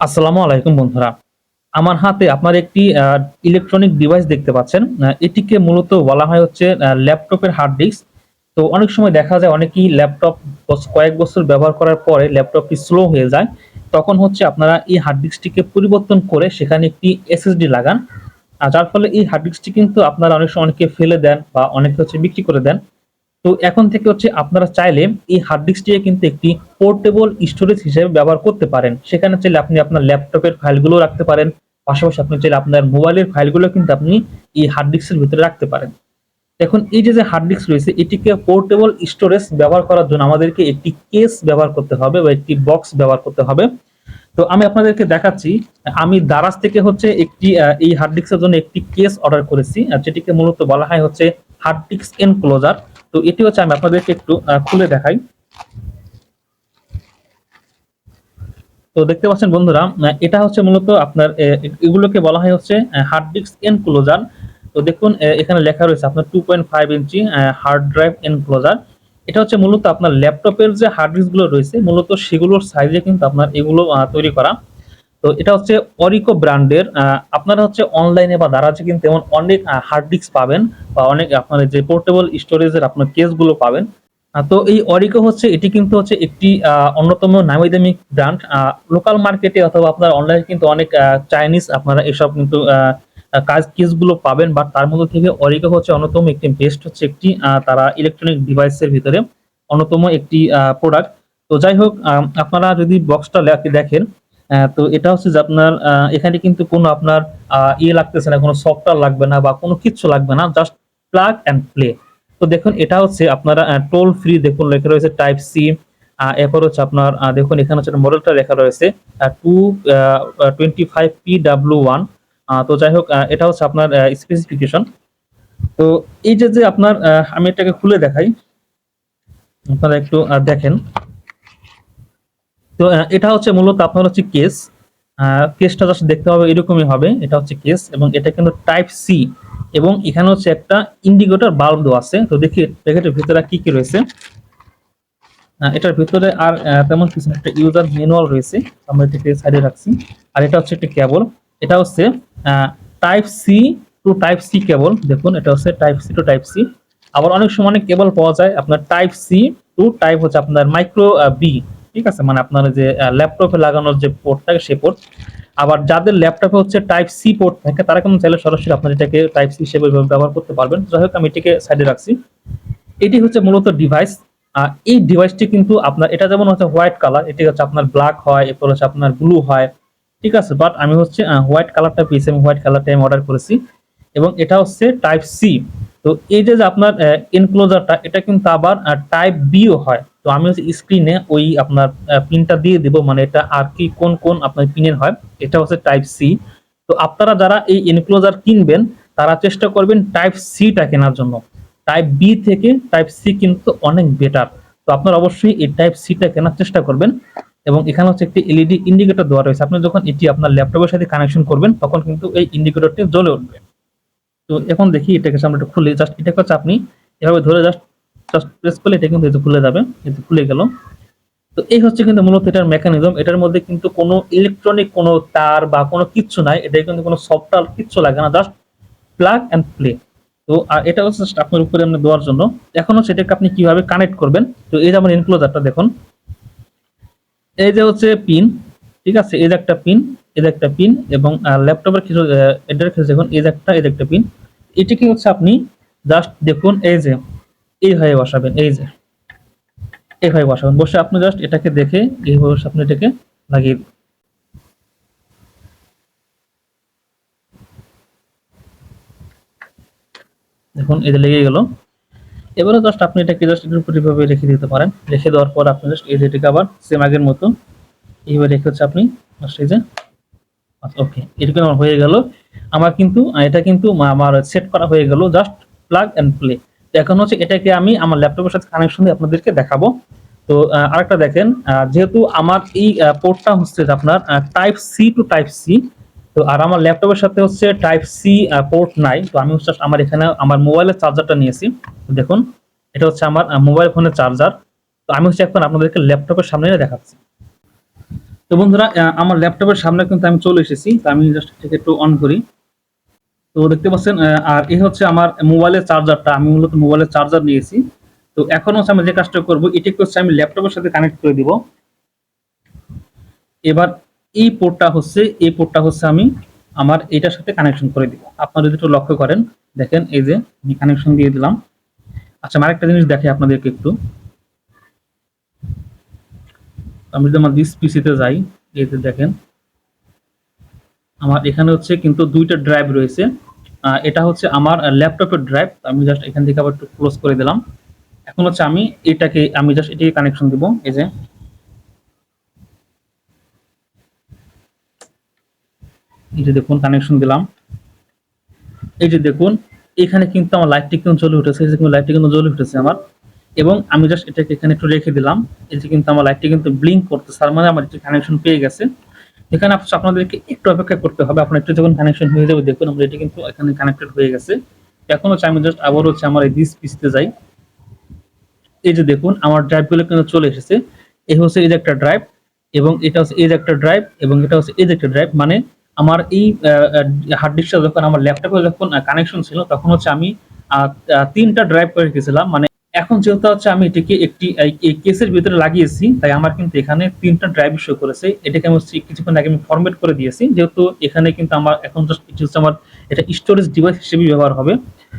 আসসালামু আলাইকুম বন্ধুরা। আমার হাতে আপনার একটি ইলেকট্রনিক ডিভাইস দেখতে পাচ্ছেন। এটিকে মূলত বলা হয় হচ্ছে ল্যাপটপের হার্ড ডিস্ক তো অনেক সময় দেখা যায় অনেকেই ল্যাপটপ কয়েক বছর ব্যবহার করার পরে ল্যাপটপটি স্লো হয়ে যায়। তখন হচ্ছে আপনারা এই হার্ড ডিস্কটিকে পরিবর্তন করে সেখানে একটি এসএসডি লাগান। আর যার ফলে এই হার্ড ডিস্কটি কিন্তু আপনারা অনেক সময় অনেকে ফেলে দেন বা অনেকে হচ্ছে বিক্রি করে দেন। তো এখন থেকে হচ্ছে আপনারা চাইলে এই হার্ড ডিস্কটিকে কিন্তু একটি পোর্টেবল স্টোরেজ হিসেবে ব্যবহার করতে পারেন। সেখানে চাইলে আপনি আপনার ল্যাপটপের ফাইলগুলো রাখতে পারেন। পাশাপাশি আপনি চাইলে আপনার মোবাইলের ফাইলগুলো কিন্তু আপনি এই হার্ড ডিস্কের ভিতরে রাখতে পারেন। এখন এই যে যে হার্ড ডিস্ক রয়েছে, এটিকে পোর্টেবল স্টোরেজ ব্যবহার করার জন্য আমাদেরকে একটি কেস ব্যবহার করতে হবে বা একটি বক্স ব্যবহার করতে হবে। তো আমি আপনাদেরকে দেখাচ্ছি, আমি দারাজ থেকে হচ্ছে একটি এই হার্ড ডিস্কের জন্য একটি কেস অর্ডার করেছি। যেটিকে মূলত বলা হয় হচ্ছে হার্ড ডিস্ক এনক্লোজার তো এটি হচ্ছে আমি আপনাদেরকে একটু খুলে দেখাই। তো দেখতে পাচ্ছেন বন্ধুরা এটা হচ্ছে মূলত আপনার এগুলোকে বলা হয় হচ্ছে হার্ড ডিস্ক এনক্লোজার তো দেখুন এখানে লেখা রয়েছে আপনার two point five inch hard drive enclosure এটা হচ্ছে মূলত আপনার ল্যাপটপের যে হার্ড ডিস্কগুলো রয়েছে, মূলত সেগুলোর সাইজে কিন্তু আপনার এগুলো তৈরি করা। তো এটা হচ্ছে অরিকো ব্র্যান্ডের আপনারা হচ্ছে অনলাইনে বা দারাজে কিন্তু এমন অনেক হার্ড ডিস্ক পাবেন বা অনেক আপনার যে পোর্টেবল স্টোরেজের আপনার কেসগুলো পাবেন। তো এই অরিকো হচ্ছে, এটি কিন্তু হচ্ছে একটি অন্যতম নামি দামি ব্র্যান্ড লোকাল মার্কেটে অথবা আপনার অনলাইনে কিন্তু অনেক চাইনিজ আপনারা এসব কিন্তু কাজ কেসগুলো পাবেন বাট তার মধ্যে থেকে অরিকো হচ্ছে অন্যতম একটি বেস্ট হচ্ছে একটি তারা ইলেকট্রনিক ডিভাইসের ভিতরে অন্যতম একটি প্রোডাক্ট তো যাই হোক আপনারা যদি বক্সটা দেখেন তো এটা হচ্ছে যে আপনার এখানে কিন্তু কোনো আপনার ইয়ে লাগতেছে না, কোনো সফটওয়্যার লাগবে না বা কোনো কিচ্ছু লাগবে না জাস্ট প্লাগ অ্যান্ড প্লে তো দেখুন, এটা হচ্ছে আপনারা টোল ফ্রি দেখুন, লেখা রয়েছে টাইপ সি এরপর হচ্ছে আপনার দেখুন, এখানে হচ্ছে মডেলটা লেখা রয়েছে two twenty five P W one তো যাই হোক এটা হচ্ছে আপনার স্পেসিফিকেশন তো এই যে যে আপনার আমি এটাকে খুলে দেখাই, আপনারা একটু দেখেন। তো এটা হচ্ছে মূলত আপনার হচ্ছে কেস কেসটা জাস্ট দেখতে হবে, এরকমই হবে। এটা হচ্ছে কেস এবং এটা কিন্তু টাইপ সি এবং এখানে হচ্ছে একটা ইন্ডিকেটর বাল্ব দেওয়া আছে। তো দেখি, প্যাকেটের ভিতরে কি কি রয়েছে। এটার ভিতরে আর তেমন কিছু একটা ইউজার ম্যানুয়াল রয়েছে। আমরা এটাকে সাইডে রাখছি। আর এটা হচ্ছে একটা কেবল এটা হচ্ছে type C to type C cable দেখুন, এটা হচ্ছে type C to type C আবার অনেক সময় অনেক কেবল পাওয়া যায়। আপনার টাইপ সি টু টাইপ হচ্ছে আপনার মাইক্রো বি ঠিক আছে? মানে আপনার যে ল্যাপটপে লাগানোর যে পোর্ট থাকে সেই পোর্ট আবার যাদের ল্যাপটপে হচ্ছে টাইপ সি পোর্ট থাকে, তারা কিন্তু চাইলে সরাসরি আপনার এটাকে টাইপ সি হিসেবে ব্যবহার করতে পারবেন। যাই হোক, আমি এটিকে সাইডে রাখছি। এটি হচ্ছে মূলত ডিভাইস আর এই ডিভাইসটি কিন্তু আপনার, এটা যেমন হচ্ছে হোয়াইট কালার এটি হচ্ছে আপনার ব্ল্যাক হয়, এরপর হচ্ছে আপনার ব্লু হয়। ঠিক আছে? বাট আমি হচ্ছে হোয়াইট কালারটা পেয়েছি, আমি হোয়াইট কালারটা আমি অর্ডার করেছি। এবং এটা হচ্ছে টাইপ সি তো এই যে আপনার এনক্লোজারটা এটা কিন্তু আবার টাইপ বিও হয়। তো আমি হচ্ছে স্ক্রিনে ওই আপনার পিনটা দিয়ে দিব মানে এটা আর কি কোন কোন আপনার পিনের হয়, এটা হচ্ছে টাইপ সি তো আপনারা যারা এই এনক্লোজার কিনবেন, তারা চেষ্টা করবেন টাইপ সিটা কেনার জন্য। টাইপ বি থেকে টাইপ সি কিন্তু অনেক বেটার তো আপনারা অবশ্যই এই টাইপ সিটা কেনার চেষ্টা করবেন। এবং এখানে হচ্ছে একটি এলইডি ইন্ডিকেটর দেওয়া রয়েছে। আপনি যখন এটি আপনার ল্যাপটপের সাথে কানেকশন করবেন, তখন কিন্তু এই ইন্ডিকেটরটি জ্বলে উঠবে। তো এখন দেখি এটাকে আমরা একটু খুলে। জাস্ট এটাকে হচ্ছে আপনি এভাবে ধরে জাস্ট জাস্ট প্রেস করলে এটা কিন্তু খুলে যাবে যে খুলে গেল। তো এই হচ্ছে কিন্তু মূলত এটার মেকানিজম এটার মধ্যে কিন্তু কোনো ইলেকট্রনিক কোনো তার বা কোনো কিচ্ছু নাই। এটা কিন্তু কোনো সফটওয়্যার কিচ্ছু লাগে না জাস্ট প্লাগ অ্যান্ড প্লে তো, আর এটা হচ্ছে আপনার উপরে আপনি দেওয়ার জন্য। এখন এটাকে আপনি কীভাবে কানেক্ট করবেন? তো এই যে আমার এনক্লোজারটা দেখুন। এই যে হচ্ছে পিন ঠিক আছে? এই যে একটা পিন এই যে একটা পিন এবং ল্যাপটপের কিছু ক্ষেত্রে দেখুন। এই যে একটা, এই যে একটা পিন এটিকে হচ্ছে আপনি জাস্ট দেখুন, এই যে এইভাবে বসাবেন, এই যে। এইভাবে বসাবেন। বসে আপনি জাস্ট এটাকে দেখে, এইভাবে আপনি এটাকে লাগিয়ে দিন। দেখুন যে লেগে গেল। এবারে জাস্ট আপনি এটাকে জাস্ট এটার উপর এভাবে রেখে দিতে পারেন। রেখে দেওয়ার পর আপনি জাস্ট এই যে এটাকে আবার সেম আগের মতো এইভাবে রেখে হচ্ছে আপনি জাস্ট এই যে আচ্ছা ওকে এটুকু আমার হয়ে গেল। আমার কিন্তু এটা কিন্তু আমার সেট করা হয়ে গেল। জাস্ট প্লাগ এন্ড প্লে এখন হচ্ছে এটাকে আমি আমার ল্যাপটপের সাথে কানেকশন দিয়ে আপনাদেরকে দেখাবো। তো আরেকটা দেখেন যেহেতু আমার এই পোর্টটা হচ্ছে আপনার type C to type C তো আর আমার ল্যাপটপের সাথে হচ্ছে টাইপ সি পোর্ট নাই। তো আমি হচ্ছে আমার এখানে আমার মোবাইলের চার্জারটা নিয়েছি। দেখুন, এটা হচ্ছে আমার মোবাইল ফোনের চার্জার তো আমি হচ্ছে এখন আপনাদেরকে ল্যাপটপের সামনে দেখাচ্ছি। তো বন্ধুরা আমার ল্যাপটপের সামনে কিন্তু আমি চলে এসেছি। তো আমি জাস্ট একটু অন করি। তো দেখতে পাচ্ছেন আর এই হচ্ছে আমার মোবাইলের চার্জারটা আমি মূলত মোবাইলের চার্জার নিয়েছি। তো এখন হচ্ছে আমি যে কাজটা করব এটাকে হচ্ছে আমি ল্যাপটপের সাথে কানেক্ট করে দিব। এবার এই পোর্টটা হচ্ছে, এই পোর্টটা হচ্ছে আমি আমার এটার সাথে কানেকশন করে দিব। আপনারা যদি একটু লক্ষ্য করেন, দেখেন এই যে আমি কানেকশন দিয়ে দিলাম। আচ্ছা আমার একটা জিনিস দেখে আপনাদেরকে একটু। আমি যদি আমার দিস পিসিতে যাই, এই যে দেখেন আমার এখানে হচ্ছে কিন্তু দুইটা ড্রাইভ রয়েছে। এটা হচ্ছে আমার ল্যাপটপের ড্রাইভ আমি জাস্ট এখান থেকে আবার একটু ক্লোজ করে দিলাম। এখন হচ্ছে আমি এটাকে, আমি জাস্ট এটাকে কানেকশন দিব। এই যে। এই যে দেখুন কানেকশন দিলাম। এই যে দেখুন, এখানে কিন্তু আমার লাইটটি কিন্তু জ্বলে উঠেছে। এই যে কিন্তু লাইটটি কিন্তু জ্বলে উঠেছে আমার। এবং আমি জাস্ট এটাকে এখানে একটু রেখে দিলাম। এই যে কিন্তু আমার লাইটটি কিন্তু ব্লিঙ্ক করতেছে। তার মানে আমার একটু কানেকশন পেয়ে গেছে। এখানে আপনাদেরকে একটু অপেক্ষা করতে হবে। আপনার একটু যখন কানেকশন হয়ে যাবে, দেখুন আমরা এটি কিন্তু এখানে কানেক্টেড হয়ে গেছে। এখন হচ্ছে আমি জাস্ট আবার হচ্ছে আমার এই দিস পিসতে যাই। এই যে দেখুন, আমার ড্রাইভগুলো কিন্তু চলে এসেছে। এই হচ্ছে এই যে একটা ড্রাইভ এবং এটা হচ্ছে এই যে একটা ড্রাইভ এবং এটা হচ্ছে এই যে একটা ড্রাইভ মানে আমার এই হার্ড ডিস্কটা যখন আমার ল্যাপটপে যখন কানেকশন ছিল, তখন হচ্ছে আমি তিনটা ড্রাইভ করে রেখেছিলাম। মানে এখন যেহেতু হচ্ছে আমি এটিকে একটি কেসের ভিতরে লাগিয়েছি, তাই আমার কিন্তু এখানে তিনটা ড্রাইভ শো করেছে। এটাকে আমি কিছুক্ষণ আগে আমি ফরম্যাট করে দিয়েছি, যেহেতু এখানে কিন্তু আমার, এখন জাস্ট আমার এটা স্টোরেজ ডিভাইস হিসেবে ব্যবহার হবে।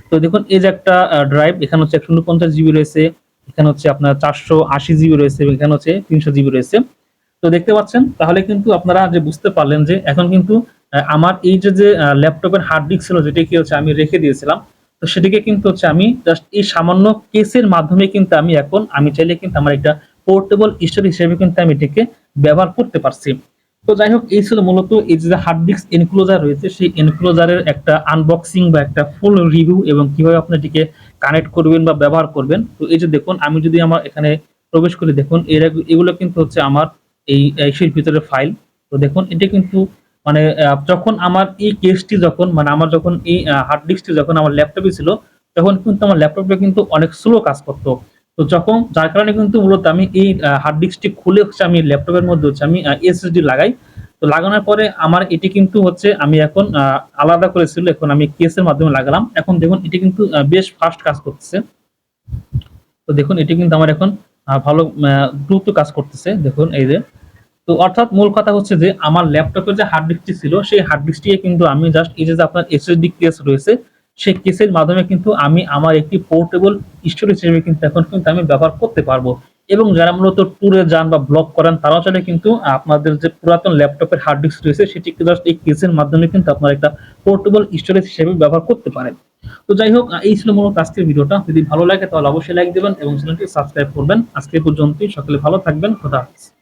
তো দেখুন, এই যে একটা ড্রাইভ এখানে হচ্ছে একশো উনপঞ্চাশ জিবি রয়েছে, এখানে হচ্ছে আপনার চারশো আশি জিবি রয়েছে, এবং এখানে হচ্ছে তিনশো জিবি রয়েছে। তো দেখতে পাচ্ছেন, তাহলে কিন্তু আপনারা যে বুঝতে পারলেন যে এখন কিন্তু আমার এই যে যে ল্যাপটপের হার্ড ডিস্ক ছিল যেটা কি হচ্ছে আমি রেখে দিয়েছিলাম তো সেটিকে কিন্তু হচ্ছে আমি জাস্ট এই সামান্য কেসের মাধ্যমে কিন্তু আমি এখন, আমি চাইলে কিন্তু আমার একটা পোর্টেবল স্টোরেজ হিসেবে কিন্তু আমি এটিকে ব্যবহার করতে পারছি। তো যাই হোক, এই ছিল মূলত এই যে হার্ড ডিস্ক এনক্লোজার রয়েছে, সেই এনক্লোজারের একটা আনবক্সিং বা একটা ফুল রিভিউ এবং কীভাবে আপনি এটিকে কানেক্ট করবেন বা ব্যবহার করবেন। তো এই যে দেখুন, আমি যদি আমার এখানে প্রবেশ করি, দেখুন, এরা এগুলো কিন্তু হচ্ছে আমার এই এসির ভিতরে ফাইল তো দেখুন, এটা কিন্তু মানে যখন আমার এই কেসটি যখন মানে আমার যখন এই হার্ড ডিস্কটি যখন আমার ল্যাপটপে ছিল, তখন কিন্তু আমার ল্যাপটপে কিন্তু অনেক স্লো কাজ করতো। তো যখন, যার কারণে কিন্তু মূলত আমি এই হার্ড ডিস্কটি খুলে হচ্ছে আমি ল্যাপটপের মধ্যে হচ্ছে আমি এসএসডি লাগাই। তো লাগানোর পরে আমার এটি কিন্তু হচ্ছে আমি এখন আলাদা করেছিল এখন আমি কেসের মাধ্যমে লাগালাম। এখন দেখুন, এটি কিন্তু বেশ ফাস্ট কাজ করতেছে। তো দেখুন, এটি কিন্তু আমার এখন ভালো দ্রুত কাজ করতেছে। দেখুন, এই যে তো অর্থাৎ মূল কথা হচ্ছে যে আমার ল্যাপটপের যে হার্ড ডিস্কটি ছিল, সেই হার্ড ডিস্কটি কিন্তু আমি জাস্ট এই যে আপনার এসএসডি কেস রয়েছে, সেই কেসের মাধ্যমে কিন্তু আমি আমার একটি পোর্টেবল স্টোরেজ হিসেবে কিন্তু এখন কিন্তু আমি ব্যবহার করতে পারব। এবং যারা মূলত ট্যুরে যান বা ব্লগ করেন, তারাও চাইলে কিন্তু আপনাদের যে পুরাতন ল্যাপটপের হার্ড ডিস্ক রয়েছে সেটিকে জাস্ট এই কেসের মাধ্যমে কিন্তু আপনার একটা পোর্টেবল স্টোরেজ হিসেবে ব্যবহার করতে পারেন। তো যাই হোক, এই ছিল মূলত আজকের ভিডিওটা। যদি ভালো লাগে, তাহলে অবশ্যই লাইক দেবেন এবং চ্যানেলটি সাবস্ক্রাইব করবেন। আজকে পর্যন্তই। সকলে ভালো থাকবেন। খোদা হাফেজ।